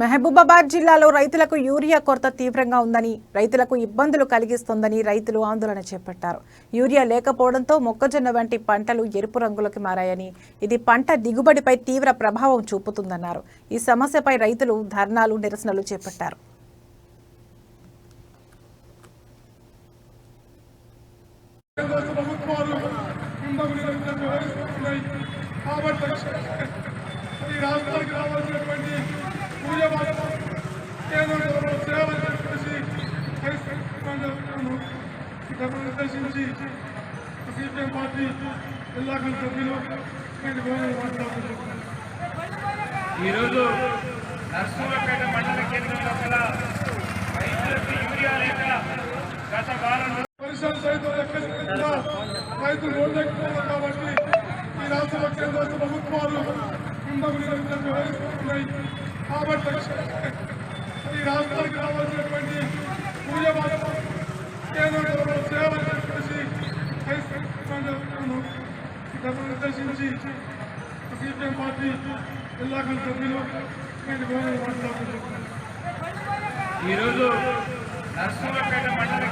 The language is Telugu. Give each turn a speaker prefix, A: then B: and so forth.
A: మహబూబాబాద్ జిల్లాలో రైతులకు యూరియా కొరత తీవ్రంగా ఉందని రైతులకు ఇబ్బందులు కలిగిస్తోందని రైతులు ఆందోళన చేపట్టారు. యూరియా లేకపోవడంతో మొక్కజొన్న వంటి పంటలు ఎరుపు రంగులోకి మారాయని ఇది పంట దిగుబడిపై తీవ్ర ప్రభావం చూపుతుందన్నారు. ఈ సమస్యపై రైతులు ధర్నాలు నిరసనలు చేపట్టారు.
B: రాష్ట్రానికి రావాల్సిన మూల్యవాదం సిపిఎం పార్టీ జిల్లా సభ్యులు
C: ఈరోజు నర్సూలపేట మండల కేంద్రంలో గల రైతులకు యూరియా లేక గత వారం
B: పరిశ్రమ సైతం ఎక్కడికైనా రైతులు రోడ్లెక్కుతున్నారు కాబట్టి ఈ రాష్ట్రంలో కేంద్ర ప్రభుత్వాలు కాబట్టి ఈ రాష్ట్రానికి రావాల్సినటువంటి మూల్యవాదం కేంద్ర నిర్దేశించి సిపిఎం పార్టీ జిల్లా సభ్యులు నేను గౌరవం మాట్లాడుతున్నాను
C: ఈరోజు నర్సూలపేట మండలం